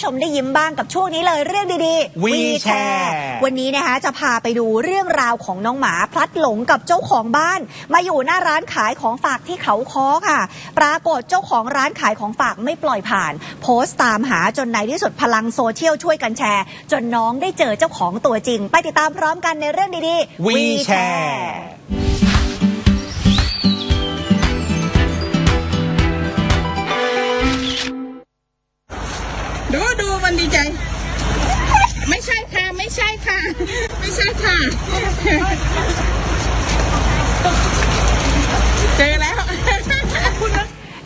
ผู้ชมได้ยิ้มบ้างกับช่วงนี้เลยเรื่องดีๆ We We Share วันนี้นะคะจะพาไปดูเรื่องราวของน้องหมาพลัดหลงกับเจ้าของบ้าน มาอยู่หน้าร้านขายของฝากที่เขาค้อค่ะ ปรากฏเจ้าของร้านขายของฝากไม่ปล่อยผ่าน โพสต์ตามหาจนในที่สุดพลังโซเชียลช่วยกันแชร์ จนน้องได้เจอเจ้าของตัวจริง ไปติดตามพร้อมกันในเรื่องดีๆ We Share ดูดูมันดีใจ ไม่ใช่ค่ะ ไม่ใช่ค่ะ ไม่ใช่ค่ะ เจอแล้ว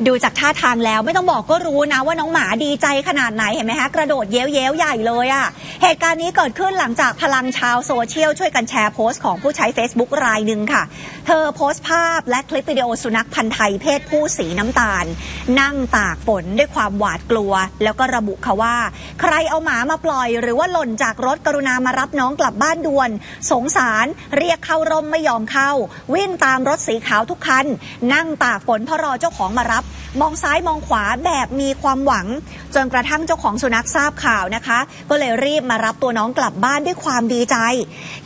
ดูจากท่าทางแล้วไม่ต้องบอกก็รู้นะว่าน้องหมาดีใจขนาดไหนเห็นไหมฮะกระโดดเย้ยวเย้วใหญ่เลยอะ่ะเหตุการณ์นี้เกิดขึ้นหลังจากพลังชาวโซเชียลช่วยกันแชร์โพสต์ของผู้ใช้ Facebook รายหนึ่งค่ะ เธอโพสต์ภาพและคลิปวิดีโอสุนัขพันธ์ไทยเพศผู้สีน้ำตาล นั่งตากฝนด้วยความหวาดกลัว แล้วก็ระบุค่ะว่า ใครเอาหมามาปล่อย หรือว่าหล่นจากรถกรุณามารับน้องกลับบ้านด่วน สงสารเรียกเข้าร่มไม่ยอมเข้า วิ่งตามรถสีขาวทุกคัน นั่งตากฝนเพราะรอเจ้าของมารับมองซ้ายมองขวาแบบมีความหวัง จนกระทั่งเจ้าของสุนัขทราบข่าวนะคะ ก็เลยรีบมารับตัวน้องกลับบ้านด้วยความดีใจ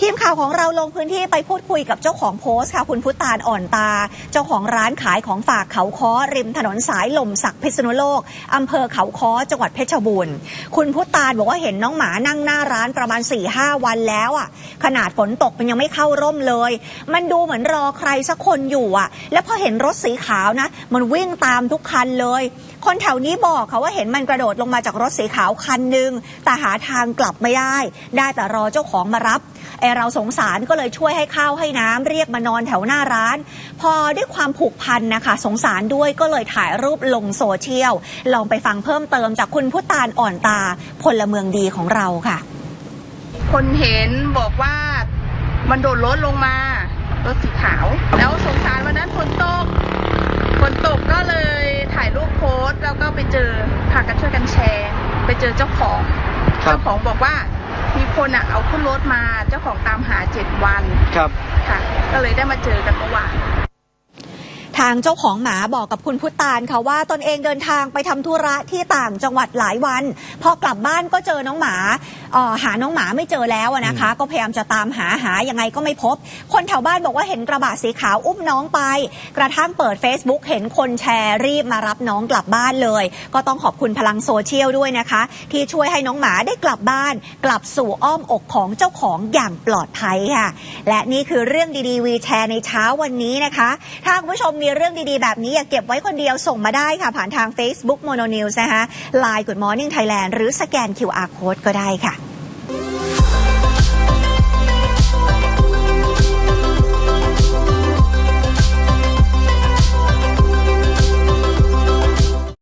ทีมข่าวของเราลงพื้นที่ไปพูดคุยกับเจ้าของโพสต์ค่ะคุณพุตานอ่อนตา เจ้าของร้านขายของฝากเขาค้อริมถนนสายลมสักพิษณุโลกอำเภอเขาค้อจังหวัดเพชรบูรณ์คุณพุตานบอกว่าเห็นน้องหมานั่งหน้าร้านประมาณ4ี่ห้าวันแล้วอะ ขนาดฝนตกมันยังไม่เข้าร่มเลย มันดูเหมือนรอใครสักคนอยู่อะ แล้วพอเห็นรถสีขาวนะ มันวิ่งตามทุกคันเลย คนแถวนี้บอกค่ะว่าเห็นมันกระโดดลงมาจากรถสีขาวคันหนึ่งแต่หาทางกลับไม่ได้ ได้แต่รอเจ้าของมารับไอเราสงสารก็เลยช่วยให้ข้าวให้น้ำเรียกมานอนแถวหน้าร้าน พอด้วยความผูกพันนะคะ สงสารด้วยก็เลยถ่ายรูปลงโซเชียล ลองไปฟังเพิ่มเติมจากคุณพุตานอ่อนตาพลเมืองดีของเราค่ะ คนเห็นบอกว่ามันโดดรถลงมารถสีขาว แล้วสงสารวันนั้นฝนตก ฝนตกก็เลยถ่ายรูปโพสต์แล้วก็ไปเจอพากันช่วยกันแชร์ ไปเจอเจ้าของครับ เจ้าของบอกว่ามีคนอะเอาขึ้นรถมาเจ้าของตามหาเจ็ดวันครับ ค่ะ ก็เลยได้มาเจอกันเมื่อวานางเจ้าของหมาบอกกับคุณพุตานค่ะว่าตนเองเดินทางไปทำธุระที่ต่างจังหวัดหลายวัน พอกลับบ้านก็เจอน้องหมาออหาน้องหมาไม่เจอแล้วนะคะ ก็พยายามจะตามหาหายังไงก็ไม่พบ คนแถวบ้านบอกว่าเห็นกระบะสีขาวอุ้มน้องไป กระทั่งเปิด Facebook เห็นคนแชร์รีบมารับน้องกลับบ้านเลย ก็ต้องขอบคุณพลังโซเชียลด้วยนะคะ ที่ช่วยให้น้องหมาได้กลับบ้าน กลับสู่อ้อมอกของเจ้าของอย่างปลอดภัยค่ะ และนี่คือเรื่องดีๆวีแชร์ในเช้าวันนี้นะคะถ้าคุณผู้ชมมีเรื่องดีๆ แบบนี้อย่าเก็บไว้คนเดียวส่งมาได้ค่ะผ่านทาง Facebook Mono News นะคะ Line Good Morning Thailand หรือสแกน QR Code ก็ได้ค่ะ